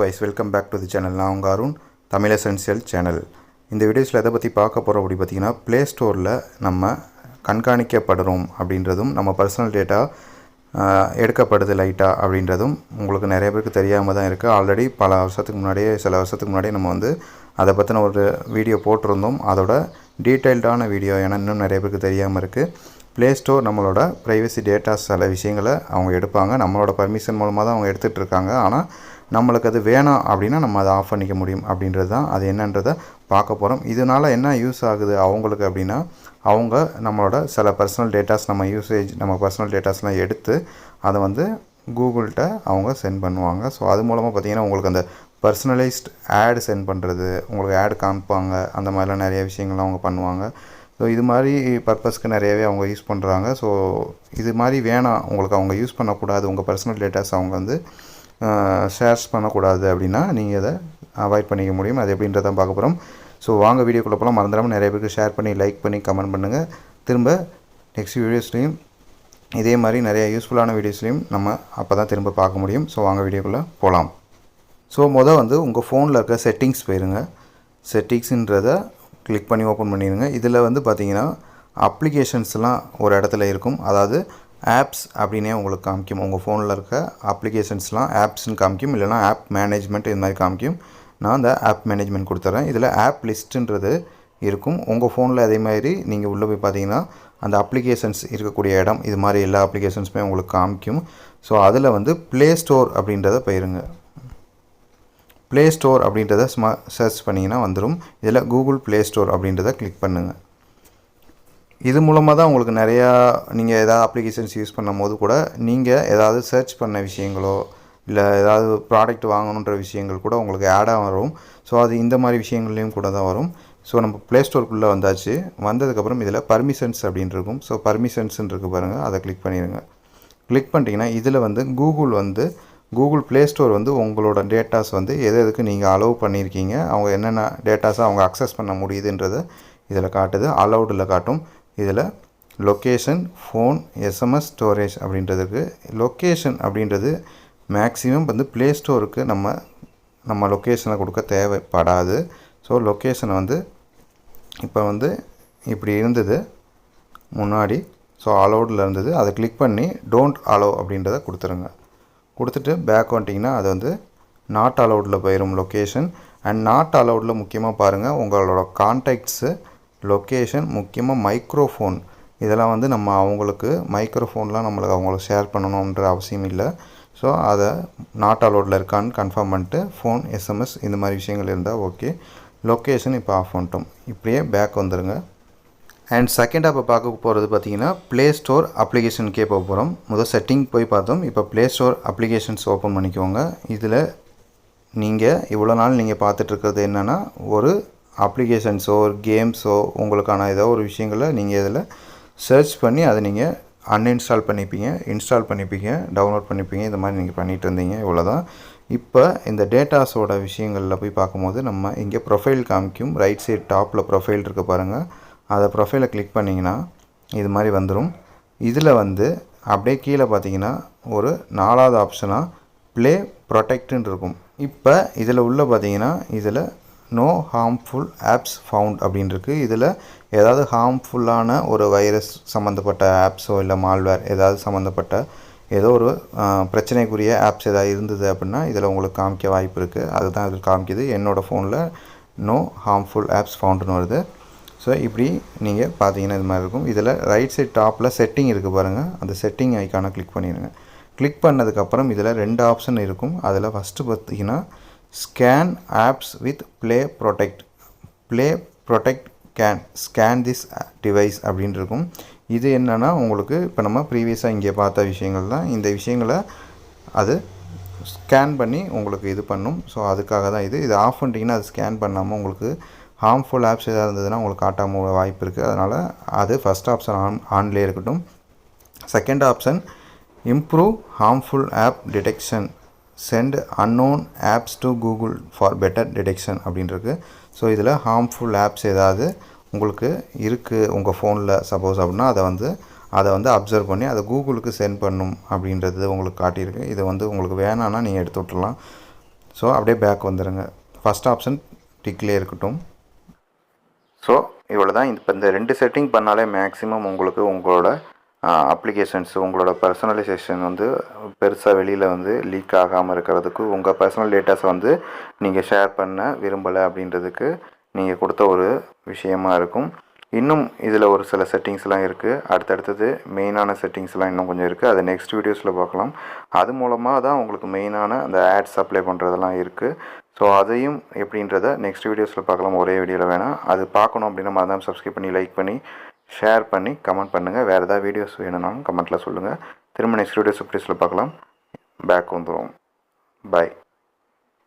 Guys welcome back to the channel நான் உங்கள் Arun Tamil essential channel இந்த வீடியோஸில் எதை பற்றி பார்க்க போகிறோம் அப்படி பார்த்தீங்கன்னா ப்ளே ஸ்டோரில் நம்ம கண்காணிக்கப்படுறோம் அப்படின்றதும் நம்ம பர்சனல் டேட்டா எடுக்கப்படுது லைட்டாக அப்படின்றதும் உங்களுக்கு நிறைய பேருக்கு தெரியாமல் தான் இருக்குது ஆல்ரெடி பல வருஷத்துக்கு முன்னாடியே சில வருஷத்துக்கு முன்னாடியே நம்ம வந்து அதை பற்றின ஒரு வீடியோ போட்டிருந்தோம். அதோட டீட்டெயில்டான வீடியோ ஏன்னா இன்னும் நிறைய பேருக்கு தெரியாமல் இருக்குது ப்ளே ஸ்டோர் நம்மளோட ப்ரைவசி டேட்டா சில விஷயங்களை அவங்க எடுப்பாங்க. நம்மளோட பர்மிஷன் மூலமாக தான் அவங்க எடுத்துகிட்டு இருக்காங்க. ஆனால் நம்மளுக்கு அது வேணாம் அப்படின்னா நம்ம அதை ஆஃப் பண்ணிக்க முடியும் அப்படின்றது தான். அது என்னன்றதை பார்க்க போகிறோம் இதனால் என்ன யூஸ் ஆகுது அவங்களுக்கு அப்படின்னா அவங்க நம்மளோட சில பர்சனல் டேட்டாஸ் நம்ம யூசேஜ் நம்ம பர்சனல் டேட்டாஸ்லாம் எடுத்து அதை வந்து கூகுள்கிட்ட அவங்க சென்ட் பண்ணுவாங்க. ஸோ அது மூலமாக பார்த்தீங்கன்னா உங்களுக்கு அந்த பர்சனலைஸ்ட் ஆட் சென்ட் பண்ணுறது உங்களுக்கு ஆட் காமிப்பாங்க. அந்த மாதிரிலாம் நிறைய விஷயங்கள்லாம் அவங்க பண்ணுவாங்க. ஸோ இது மாதிரி பர்பஸ்க்கு நிறையவே அவங்க யூஸ் பண்ணுறாங்க ஸோ இது மாதிரி வேணாம். உங்களுக்கு அவங்க யூஸ் பண்ணக்கூடாது. உங்கள் பர்சனல் டேட்டாஸ் அவங்க வந்து ஷேர்ஸ் பண்ணக்கூடாது அப்படின்னா நீங்கள் அதை அவாய்ட் பண்ணிக்க முடியும். அது எப்படின்றதான் பார்க்க போகிறோம் ஸோ வாங்க வீடியோக்குள்ளே போகலாம் மறந்துடாமல் நிறைய பேருக்கு ஷேர் பண்ணி லைக் பண்ணி கமெண்ட் பண்ணுங்கள் திரும்ப நெக்ஸ்ட் வீடியோஸ்லையும் இதே மாதிரி நிறைய யூஸ்ஃபுல்லான வீடியோஸ்லையும் நம்ம அப்போ தான் திரும்ப பார்க்க முடியும். ஸோ வாங்க வீடியோக்குள்ளே போகலாம் ஸோ மொதல் வந்து உங்கள் ஃபோனில் இருக்க செட்டிங்ஸ் போயிருங்க. செட்டிங்ஸுன்றதை கிளிக் பண்ணி ஓப்பன் பண்ணிடுங்க இதில் வந்து பார்த்தீங்கன்னா அப்ளிகேஷன்ஸ்லாம் ஒரு இடத்துல இருக்கும். அதாவது ஆப்ஸ் அப்படின்னே உங்களுக்கு காமிக்கும். உங்கள் ஃபோனில் இருக்க அப்ளிகேஷன்ஸ்லாம் ஆப்ஸ்னு காமிக்கும். இல்லைனா ஆப் மேனேஜ்மெண்ட் இது மாதிரி காமிக்கும். நான் அந்த ஆப் மேனேஜ்மெண்ட் கொடுத்துட்றேன் இதில் ஆப் லிஸ்ட்டுன்றது இருக்கும். உங்கள் ஃபோனில் அதே மாதிரி நீங்கள் உள்ளே போய் பார்த்தீங்கன்னா அந்த அப்ளிகேஷன்ஸ் இருக்கக்கூடிய இடம் இது மாதிரி எல்லா அப்ளிகேஷன்ஸுமே உங்களுக்கு காமிக்கும். ஸோ அதில் வந்து ப்ளே ஸ்டோர் அப்படின்றத போயிருங்க. ப்ளே ஸ்டோர் அப்படின்றத ஸ்மா சர்ச் பண்ணிங்கன்னா வந்துடும் இதில் கூகுள் ப்ளே ஸ்டோர் அப்படின்றத கிளிக் பண்ணுங்கள் இது மூலமாக தான் உங்களுக்கு நிறையா நீங்கள் ஏதாவது அப்ளிகேஷன்ஸ் யூஸ் பண்ணும் போது கூட நீங்கள் ஏதாவது சர்ச் பண்ண விஷயங்களோ இல்லை ஏதாவது ப்ராடக்ட் வாங்கணுன்ற விஷயங்கள் கூட உங்களுக்கு ஆடாக வரும். ஸோ அது இந்த மாதிரி விஷயங்கள்லேயும் கூட தான் வரும். ஸோ நம்ம ப்ளே ஸ்டோருக்குள்ளே வந்தாச்சு. வந்ததுக்கப்புறம் இதில் பர்மிஷன்ஸ் அப்படின்னு இருக்கும். ஸோ பர்மிஷன்ஸ்ன்னு இருக்குது பாருங்கள் அதை கிளிக் பண்ணிடுங்க கிளிக் பண்ணிட்டீங்கன்னா இதில் வந்து கூகுள் வந்து கூகுள் ப்ளே ஸ்டோர் வந்து உங்களோட டேட்டாஸ் வந்து எது எதுக்கு நீங்கள் அலோவ் பண்ணியிருக்கீங்க? அவங்க என்னென்ன டேட்டாஸை அவங்க அக்சஸ் பண்ண முடியுதுன்றதை இதில் காட்டுது. அலௌடில் காட்டும். இதில் லொக்கேஷன் ஃபோன் எஸ்எம்எஸ் ஸ்டோரேஜ் அப்படின்றதுக்கு லொக்கேஷன் அப்படின்றது மேக்ஸிமம் வந்து ப்ளே ஸ்டோருக்கு நம்ம நம்ம லொக்கேஷனை கொடுக்க தேவைப்படாது. ஸோ லொக்கேஷனை வந்து இப்போ வந்து இப்படி இருந்தது. முன்னாடி ஸோ அலோடில் இருந்தது. அதை கிளிக் பண்ணி டோன்ட் அலோவ் அப்படின்றத கொடுத்துருங்க. கொடுத்துட்டு பேக் வந்துட்டிங்கன்னா அது வந்து நாட் அலௌடில் போயிடும் லொக்கேஷன் அண்ட் நாட் அலௌடில் முக்கியமாக பாருங்கள் உங்களோட கான்டாக்ட்ஸு லொக்கேஷன் முக்கியமாக மைக்ரோஃபோன் இதெல்லாம் வந்து நம்ம அவங்களுக்கு மைக்ரோஃபோன்லாம் நம்மளுக்கு அவங்களுக்கு ஷேர் பண்ணணுன்ற அவசியம் இல்லை. ஸோ அதை நாட் அலோடில் இருக்கான்னு கன்ஃபார்ம் பண்ணிட்டு ஃபோன் எஸ்எம்எஸ் இந்த மாதிரி விஷயங்கள் இருந்தால் ஓகே லொக்கேஷன் இப்போ ஆஃப் பண்ணிட்டோம். இப்படியே பேக் வந்துடுங்க அண்ட் செகண்ட் இப்போ பார்க்க போகிறது பார்த்தீங்கன்னா ப்ளே ஸ்டோர் அப்ளிகேஷனுக்கே போக போகிறோம் முதல் செட்டிங் போய் பார்த்தோம். இப்போ ப்ளே ஸ்டோர் அப்ளிகேஷன்ஸ் ஓப்பன் பண்ணிக்கோங்க. இதில் நீங்கள் இவ்வளோ நாள் நீங்கள் பார்த்துட்ருக்கிறது என்னென்னா ஒரு அப்ளிகேஷன்ஸோ ஒரு கேம்ஸோ உங்களுக்கான ஏதோ ஒரு விஷயங்களை நீங்கள் இதில் சர்ச் பண்ணி அதை நீங்கள் அன்இன்ஸ்டால் பண்ணிப்பீங்க இன்ஸ்டால் பண்ணிப்பீங்க டவுன்லோட் பண்ணிப்பீங்க. இந்த மாதிரி நீங்கள் பண்ணிகிட்டு இருந்தீங்க இவ்வளோ தான் இப்போ இந்த டேட்டாஸோட விஷயங்களில் போய் பார்க்கும்போது நம்ம இங்கே ப்ரொஃபைல் காமிக்கும். ரைட் சைடு டாப்பில் ப்ரொஃபைல் இருக்க பாருங்கள் அதை ப்ரொஃபைலை கிளிக் பண்ணிங்கன்னா இது மாதிரி வந்துடும் இதில் வந்து அப்படியே கீழே பார்த்தீங்கன்னா ஒரு நாலாவது ஆப்ஷனாக ப்ளே ப்ரொடெக்டுன்னு இருக்கும். இப்போ இதில் உள்ள பார்த்தீங்கன்னா இதில் நோ ஹார்ம்ஃபுல் ஆப்ஸ் ஃபவுண்ட் அப்படின்ருக்கு. இதில் ஏதாவது ஹார்ம்ஃபுல்லான ஒரு வைரஸ் சம்மந்தப்பட்ட ஆப்ஸோ இல்லை மால்வேர் ஏதாவது சம்மந்தப்பட்ட ஏதோ ஒரு பிரச்சனைக்குரிய ஆப்ஸ் ஏதாவது இருந்தது அப்படின்னா இதில் உங்களுக்கு காமிக்க வாய்ப்பு இருக்குது அதுதான் இதில் காமிக்குது. என்னோடய ஃபோனில் நோ ஹார்ம்ஃபுல் ஆப்ஸ் ஃபவுண்டுன்னு வருது. ஸோ இப்படி நீங்கள் பார்த்தீங்கன்னா இது மாதிரி இருக்கும். இதில் ரைட் சைட் டாப்பில் செட்டிங் இருக்குது பாருங்கள் அந்த செட்டிங் ஐக்கானை கிளிக் பண்ணிடுங்க கிளிக் பண்ணதுக்கப்புறம் இதில் ரெண்டு ஆப்ஷன் இருக்கும். அதில் ஃபஸ்ட்டு பார்த்தீங்கன்னா scan apps with play protect play protect can scan this device அப்படின்னு இருக்கும் இது என்னென்னா உங்களுக்கு இப்போ நம்ம ப்ரீவியஸாக இங்கே பார்த்த விஷயங்கள் தான். இந்த விஷயங்களை அது ஸ்கேன் பண்ணி உங்களுக்கு இது பண்ணும். ஸோ அதுக்காக தான் இது. இது ஆஃப் பண்ணிட்டீங்கன்னா அது ஸ்கேன் பண்ணாமல் உங்களுக்கு ஹார்ம்ஃபுல் ஆப்ஸ் எதாவது இருந்ததுன்னா உங்களுக்கு காட்டாமல் வாய்ப்பு இருக்குது அதனால் அது ஃபஸ்ட் ஆப்ஷன் ஆன் ஆன்லேயே இருக்கட்டும். Second option improve harmful app detection send unknown apps to Google for better detection அப்படின்றது. ஸோ இதில் ஹார்ம்ஃபுல் ஆப்ஸ் ஏதாவது உங்களுக்கு இருக்குது உங்கள் ஃபோனில் சப்போஸ் அப்படின்னா அதை வந்து அதை வந்து அப்சர்வ் பண்ணி அதை கூகுளுக்கு சென்ட் பண்ணும் அப்படின்றது உங்களுக்கு காட்டியிருக்கு. இதை வந்து உங்களுக்கு வேணான்னா நீங்கள் எடுத்து விட்டுலாம் ஸோ அப்படியே பேக் வந்துடுங்க ஃபஸ்ட் ஆப்ஷன் டிக்லேயே இருக்கட்டும். ஸோ இவ்வளோ தான் இப்போ இந்த ரெண்டு செட்டிங் பண்ணாலே மேக்ஸிமம் உங்களுக்கு உங்களோட அப்ளிகேஷன்ஸ் உங்களோட பர்சனலைசேஷன் வந்து பெருசாக வெளியில் வந்து லீக் ஆகாமல் இருக்கிறதுக்கு உங்கள் பர்சனல் டேட்டாஸை வந்து நீங்கள் ஷேர் பண்ண விரும்பலை அப்படின்றதுக்கு நீங்கள் கொடுத்த ஒரு விஷயமா இருக்கும். இன்னும் இதில் ஒரு சில செட்டிங்ஸ்லாம் இருக்குது அடுத்தடுத்தது மெயினான செட்டிங்ஸ்லாம் இன்னும் கொஞ்சம் இருக்குது அதை நெக்ஸ்ட் வீடியோஸில் பார்க்கலாம். அது மூலமாக தான் உங்களுக்கு மெயினான அந்த ஆட்ஸ் அப்ளை பண்ணுறதெல்லாம் இருக்குது ஸோ அதையும் எப்படின்றத நெக்ஸ்ட் வீடியோஸில் பார்க்கலாம். ஒரே வீடியோவில் வேணாம். அது பார்க்கணும் அப்படின்னா மறந்தாமல் சப்ஸ்கிரைப் பண்ணி லைக் பண்ணி ஷேர் பண்ணி கமெண்ட் பண்ணுங்கள் வேறு ஏதாவது வீடியோஸ் வேணும்னாலும் கமெண்ட்டில் சொல்லுங்கள் திரும்ப நெக்ஸ்ட் வீடியோஸ் வீடியோஸில் பார்க்கலாம். பேக் வந்துடும் பாய்